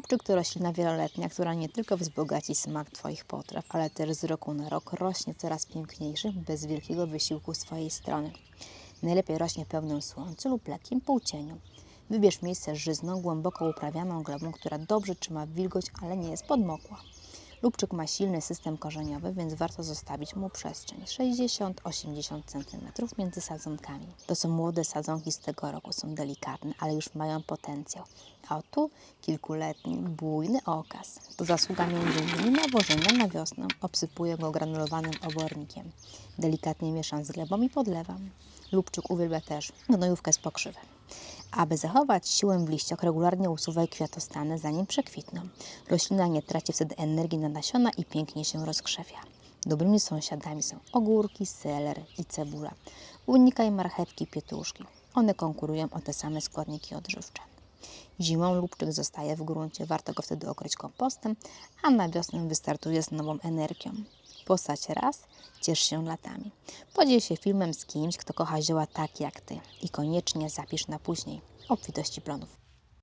Lubczyk to roślina wieloletnia, która nie tylko wzbogaci smak Twoich potraw, ale też z roku na rok rośnie coraz piękniejszy, bez wielkiego wysiłku swojej strony. Najlepiej rośnie w pełnym słońcu lub lekkim półcieniu. Wybierz miejsce z żyzną, głęboko uprawianą glebą, która dobrze trzyma wilgoć, ale nie jest podmokła. Lubczyk ma silny system korzeniowy, więc warto zostawić mu przestrzeń 60-80 cm między sadzonkami. To są młode sadzonki z tego roku, są delikatne, ale już mają potencjał. A tu kilkuletni, bujny okaz. To zasługa m.in. nawożenia na wiosnę. Obsypuję go granulowanym obornikiem. Delikatnie mieszam z glebą i podlewam. Lubczyk uwielbia też gnojówkę z pokrzywem. Aby zachować siłę w liściach, regularnie usuwaj kwiatostany, zanim przekwitną. Roślina nie traci wtedy energii na nasiona i pięknie się rozkrzewia. Dobrymi sąsiadami są ogórki, seler i cebula. Unikaj marchewki pietruszki. One konkurują o te same składniki odżywcze. Zimą lubczyk zostaje w gruncie, warto go wtedy okryć kompostem, a na wiosnę wystartuje z nową energią. Posadź raz, ciesz się latami. Podziel się filmem z kimś, kto kocha zioła tak jak Ty i koniecznie zapisz na później obfitości plonów.